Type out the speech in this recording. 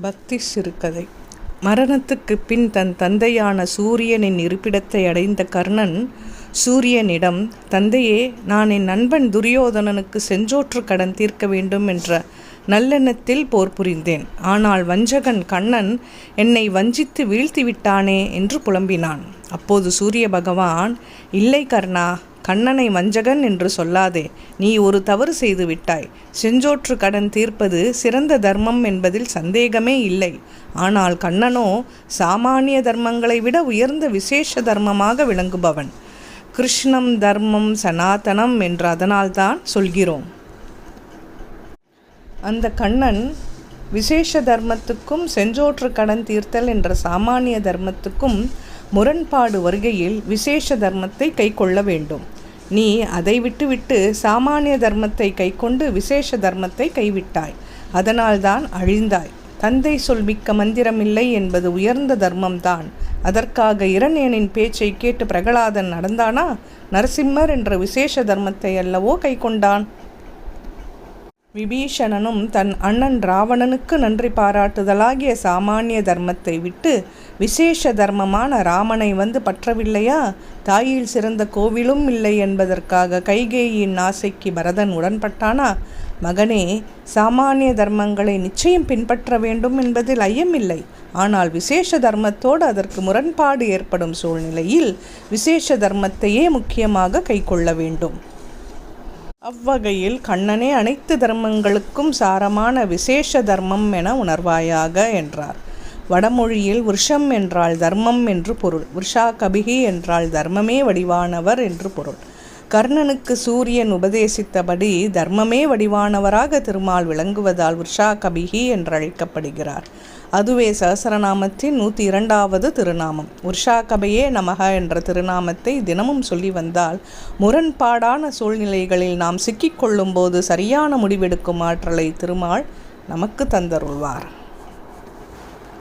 பக்தி சிறுகதை. மரணத்துக்குப் பின் தன் தந்தையான சூரியனின் இருப்பிடத்தை அடைந்த கர்ணன் சூரியனிடம் தந்தையே நான் என் நண்பன் துரியோதனனுக்கு செஞ்சோற்று கடன் தீர்க்க வேண்டும் என்ற நல்லெண்ணத்தில் போர் புரிந்தேன். ஆனால் வஞ்சகன் கண்ணன் என்னை வஞ்சித்து வீழ்த்திவிட்டானே என்று புலம்பினான். அப்போது சூரிய பகவான் இல்லை கர்ணா கண்ணனை வஞ்சகன் என்று சொல்லாதே. நீ ஒரு தவறு செய்து விட்டாய். செஞ்சோற்று கடன் தீர்ப்பது சிறந்த தர்மம் என்பதில் சந்தேகமே இல்லை. ஆனால் கண்ணனோ சாமானிய தர்மங்களை விட உயர்ந்த விசேஷ தர்மமாக விளங்குபவன். கிருஷ்ணம் தர்மம் சனாதனம் என்று அதனால்தான் சொல்கிறோம். அந்த கண்ணன் விசேஷ தர்மத்துக்கும் செஞ்சோற்று கடன் தீர்த்தல் என்ற சாமானிய தர்மத்துக்கும் முரண்பாடு வருகையில் விசேஷ தர்மத்தை கை கொள்ள வேண்டும். நீ அதை விட்டுவிட்டு சாமானிய தர்மத்தை கைக்கொண்டு விசேஷ தர்மத்தை கைவிட்டாய். அதனால்தான் அழிந்தாய். தந்தை சொல் மிக்க மந்திரமில்லை என்பது உயர்ந்த தர்மம்தான். அதற்காக இரணியனின் பேச்சை கேட்டு பிரகலாதன் நடந்தானா? நரசிம்மர் என்ற விசேஷ தர்மத்தை அல்லவோ கைக்கொண்டான். விபீஷணனும் தன் அண்ணன் ராவணனுக்கு நன்றி பாராட்டுதலாகிய சாமானிய தர்மத்தை விட்டு விசேஷ தர்மமான ராமனை வந்து பற்றவில்லையா? தாயில் சிறந்த கோவிலும் இல்லை என்பதற்காக கைகேயின் ஆசைக்கு பரதன் உடன்பட்டானா? மகனே சாமானிய தர்மங்களை நிச்சயம் பின்பற்ற வேண்டும் என்பதில் ஐயமில்லை. ஆனால் விசேஷ தர்மத்தோடு அதற்கு முரண்பாடு ஏற்படும் சூழ்நிலையில் விசேஷ தர்மத்தையே முக்கியமாக கைக்கொள்ள வேண்டும். அவ்வகையில் கண்ணனே அனைத்து தர்மங்களுக்கும் சாரமான விசேஷ தர்மம் என உணர்வாயாக என்றார். வடமொழியில் விருஷம் என்றால் தர்மம் என்று பொருள் விருஷா கபிகி என்றால் தர்மமே வடிவானவர் என்று பொருள். கர்ணனுக்கு சூரியன் உபதேசித்தபடி தர்மமே வடிவானவராக திருமால் விளங்குவதால் உர்ஷா கபிகி என்றழைக்கப்படுகிறார். அதுவே சகசரநாமத்தின் நூற்றி இரண்டாவது திருநாமம். உர்ஷா கபையே நமக என்ற திருநாமத்தை தினமும் சொல்லி வந்தால் முரண்பாடான சூழ்நிலைகளில் நாம் சிக்கிக்கொள்ளும் போது சரியான முடிவெடுக்கும் ஆற்றலை திருமால் நமக்கு தந்தருள்வார்.